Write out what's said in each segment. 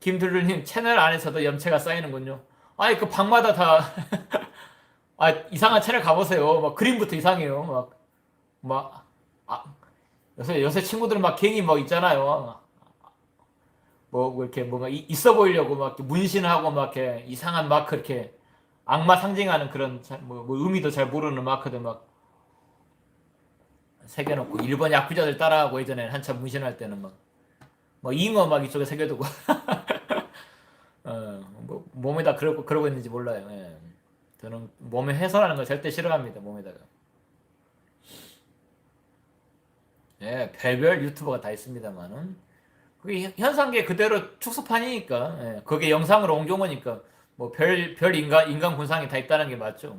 김들루님 채널 안에서도 염체가 쌓이는군요. 아니 그 방마다 다 아, 이상한 채널 가보세요. 막 그림부터 이상해요. 막, 막, 아, 요새, 요새 친구들은 막 괜히 막 있잖아요. 뭐, 뭐 이렇게 뭔가 이- 있어 보이려고 막 문신하고 막 이렇게 이상한 마크 이렇게 악마 상징하는 그런 자- 뭐, 뭐 의미도 잘 모르는 마크들 막 새겨놓고 일본 야쿠자들 따라하고 예전에 한참 문신할 때는 막, 뭐 잉어 막 이쪽에 새겨두고 몸에다 그러고, 그러고 있는지 몰라요. 예. 저는 몸에 훼손하는 걸 절대 싫어합니다. 몸에다가. 예, 별별 유튜버가 다 있습니다만은 그게 현상계 그대로 축소판이니까 예, 그게 영상으로 옮겨온 거니까 뭐 별 별 인간 인간 군상이 다 있다는 게 맞죠.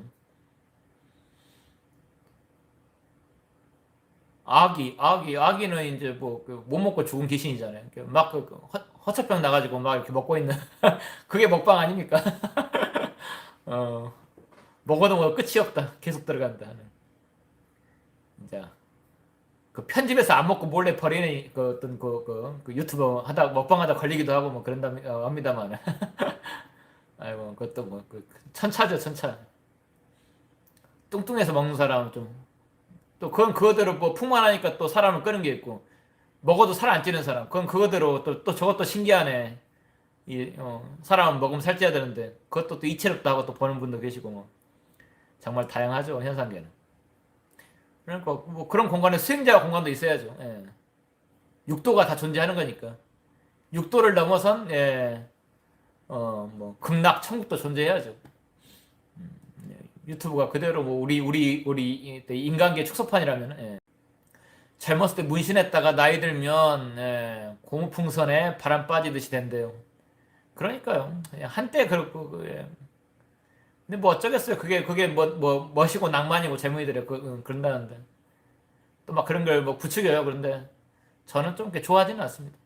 아기 아기 아기는 이제 뭐 못 먹고 죽은 귀신이잖아요. 막그 그 허- 허처병 나가지고 막 이렇게 먹고 있는 그게 먹방 아닙니까? 어 먹어도 뭐 끝이 없다. 계속 들어간다. 자, 그 편집해서 안 먹고 몰래 버리는 그 어떤 그, 그, 그 유튜버 하다 먹방 하다 걸리기도 하고 뭐 그런다 어, 합니다만. 아이고 그것도 뭐 그 천차죠 천차. 뚱뚱해서 먹는 사람은 좀 또 그건 그거대로 뭐 풍만하니까 또 사람을 끄는 게 있고 먹어도 살 안 찌는 사람 그건 그거대로 또 또 저것도 신기하네. 이 어, 사람은 먹으면 살쪄야 되는데 그것도 또 이체력도 하고 또 보는 분도 계시고 뭐 정말 다양하죠 현상계는. 그러니까 뭐 그런 공간에 수행자 공간도 있어야죠. 예. 육도가 다 존재하는 거니까. 육도를 넘어선 예. 어, 뭐 극락 천국도 존재해야죠. 음, 예. 유튜브가 그대로 뭐 우리 우리 우리 이- 인간계 축소판이라면 예. 젊었을 때 문신했다가 나이 들면 예, 고무풍선에 바람 빠지듯이 된대요. 그러니까요. 예, 한때 그렇고 그, 예. 근데 뭐 어쩌겠어요. 그게 그게 뭐 뭐 멋이고 낭만이고 재미들이 그, 음, 그런다는데 또 막 그런 걸 뭐 부추겨요. 그런데 저는 좀 좋아하지는 않습니다.